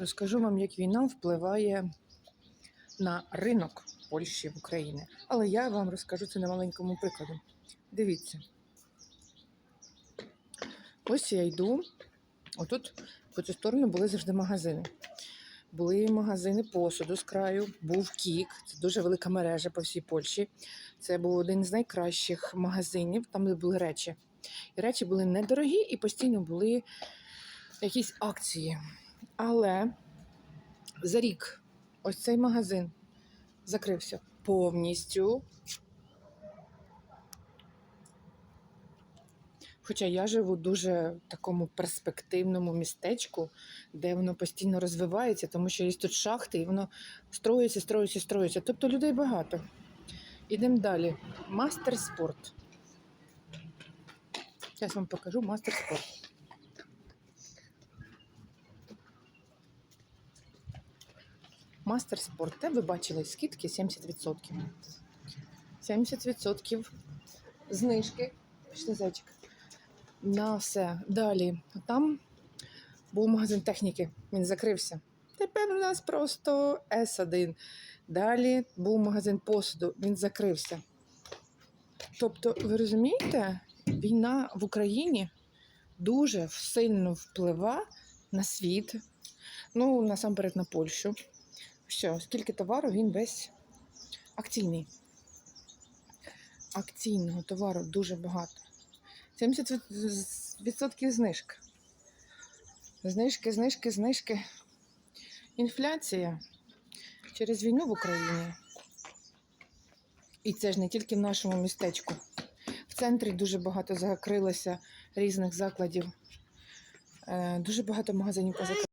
Розкажу вам, як війна впливає на ринок Польщі в Україні. Але я вам розкажу це на маленькому прикладу. Дивіться. Ось я йду. Отут по цю сторону були завжди магазини. Були магазини посуду з краю, був Кік, це дуже велика мережа по всій Польщі. Це був один з найкращих магазинів, там де були речі. І речі були недорогі і постійно були якісь акції. Але за рік ось цей магазин закрився повністю. Хоча я живу дуже в такому перспективному містечку, де воно постійно розвивається, тому що є тут шахти, і воно строїться, строїться, строїться. Тобто людей багато. Ідемо далі. Мастер спорт. Зараз вам покажу мастер спорт. Мастер спорт. Де ви бачили скидки 70%. 70% знижки. Пішли. На все. Далі. Там був магазин техніки. Він закрився. Тепер у нас просто С1. Далі був магазин посуду. Він закрився. Тобто, ви розумієте, війна в Україні дуже сильно впливає на світ, ну, насамперед на Польщу. Що, скільки товару, він весь акційний. Акційного товару дуже багато. 70% знижка. Знижки, знижки, знижки. Інфляція через війну в Україні. І це ж не тільки в нашому містечку. В центрі дуже багато закрилося різних закладів. Е, Дуже багато магазинів позакрили.